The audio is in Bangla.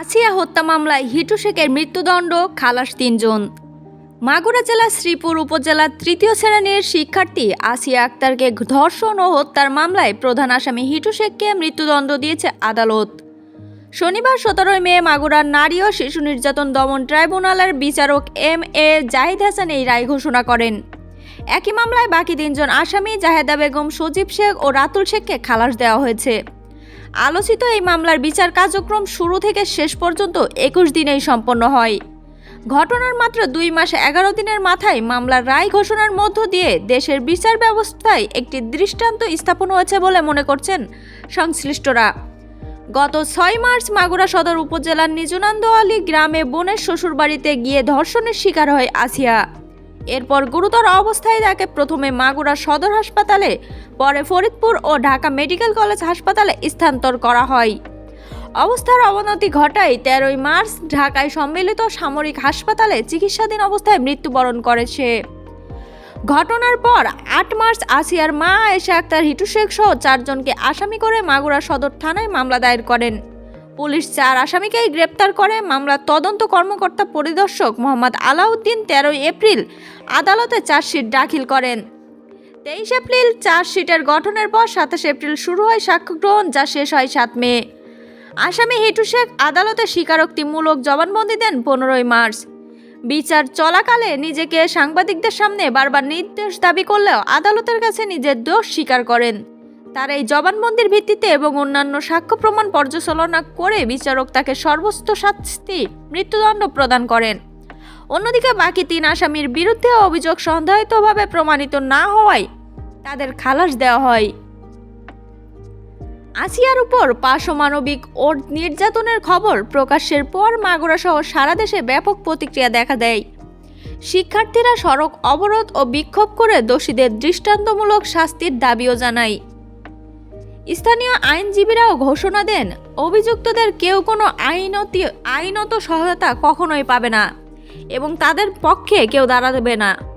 আসিয়া হত্যা মামলায় হিটু শেখের মৃত্যুদণ্ড, খালাস তিনজন। মাগুরা জেলার শ্রীপুর উপজেলার তৃতীয় শ্রেণির শিক্ষার্থী আসিয়া আক্তারকে ধর্ষণ ও হত্যার মামলায় প্রধান আসামি হিটু শেখকে মৃত্যুদণ্ড দিয়েছে আদালত। শনিবার সতেরোই মে মাগুরার নারী ও শিশু নির্যাতন দমন ট্রাইব্যুনালের বিচারক এম এ জাহিদ হাসান এই রায় ঘোষণা করেন। একই মামলায় বাকি তিনজন আসামি জাহেদা বেগম, সজীব শেখ ও রাতুল শেখকে খালাস দেওয়া হয়েছে। আলোচিত এই মামলার বিচার কার্যক্রম শুরু থেকে শেষ পর্যন্ত একুশ দিনেই সম্পন্ন হয়। ঘটনার মাত্র দুই মাস এগারো দিনের মাথায় মামলার রায় ঘোষণার মধ্য দিয়ে দেশের বিচার ব্যবস্থায় একটি দৃষ্টান্ত স্থাপন হয়েছে বলে মনে করছেন সংশ্লিষ্টরা। গত ছয় মার্চ মাগুরা সদর উপজেলার নিজুনান্দ আলী গ্রামে বোনের শ্বশুরবাড়িতে গিয়ে ধর্ষণের শিকার হয় আসিয়া। এরপর গুরুতর অবস্থায় তাকে প্রথমে মাগুরা সদর হাসপাতালে, পরে ফরিদপুর ও ঢাকা মেডিকেল কলেজ হাসপাতালে স্থানান্তর করা হয়। অবস্থার অবনতি ঘটায় তেরোই মার্চ ঢাকায় সম্মিলিত সামরিক হাসপাতালে চিকিৎসাধীন অবস্থায় মৃত্যুবরণ করেছে ঘটনার পর আট মার্চ আসিয়ার মা এসে আক্তার, হিটু শেখ সহ চারজনকে আসামি করে মাগুরা সদর থানায় মামলা দায়ের করেন। পুলিশ চার আসামিকেই গ্রেপ্তার করে। মামলার তদন্ত কর্মকর্তা পরিদর্শক মোহাম্মদ আলাউদ্দিন তেরোই এপ্রিল আদালতে চার্জশিট দাখিল করেন। তেইশ এপ্রিল চার্জশিটের গঠনের পর সাতাশ এপ্রিল শুরু হয় সাক্ষ্য গ্রহণ, যা শেষ হয় সাত মে। আসামি হিটু শেখ আদালতে স্বীকারোক্তিমূলক জবানবন্দি দেন পনেরোই মার্চ। বিচার চলাকালে নিজেকে সাংবাদিকদের সামনে বারবার নির্দেশ দাবি করলেও আদালতের কাছে নিজের দোষ স্বীকার করেন। তার এই জবানবন্দির ভিত্তিতে এবং অন্যান্য সাক্ষ্য প্রমাণ পর্যালোচনা করে বিচারক তাকে সর্বোচ্চ শাস্তি মৃত্যুদণ্ড প্রদান করেন। অন্যদিকে বাকি তিন আসামির বিরুদ্ধে অভিযোগ সন্দেহিতভাবে প্রমাণিত না হওয়ায় তাদের খালাস দেওয়া হয়। আসিয়ার উপর পার্শ্বমানবিক ও নির্যাতনের খবর প্রকাশের পর মাগুরা সহ সারা দেশে ব্যাপক প্রতিক্রিয়া দেখা দেয়। শিক্ষার্থীরা সড়ক অবরোধ ও বিক্ষোভ করে দোষীদের দৃষ্টান্তমূলক শাস্তির দাবিও জানায়। স্থানীয় আইনজীবীরাও ঘোষণা দেন, অভিযুক্তদের কেউ কোনো আইনতি, আইনত সহায়তা কখনোই পাবে না এবং তাদের পক্ষে কেউ দাঁড়াবে না।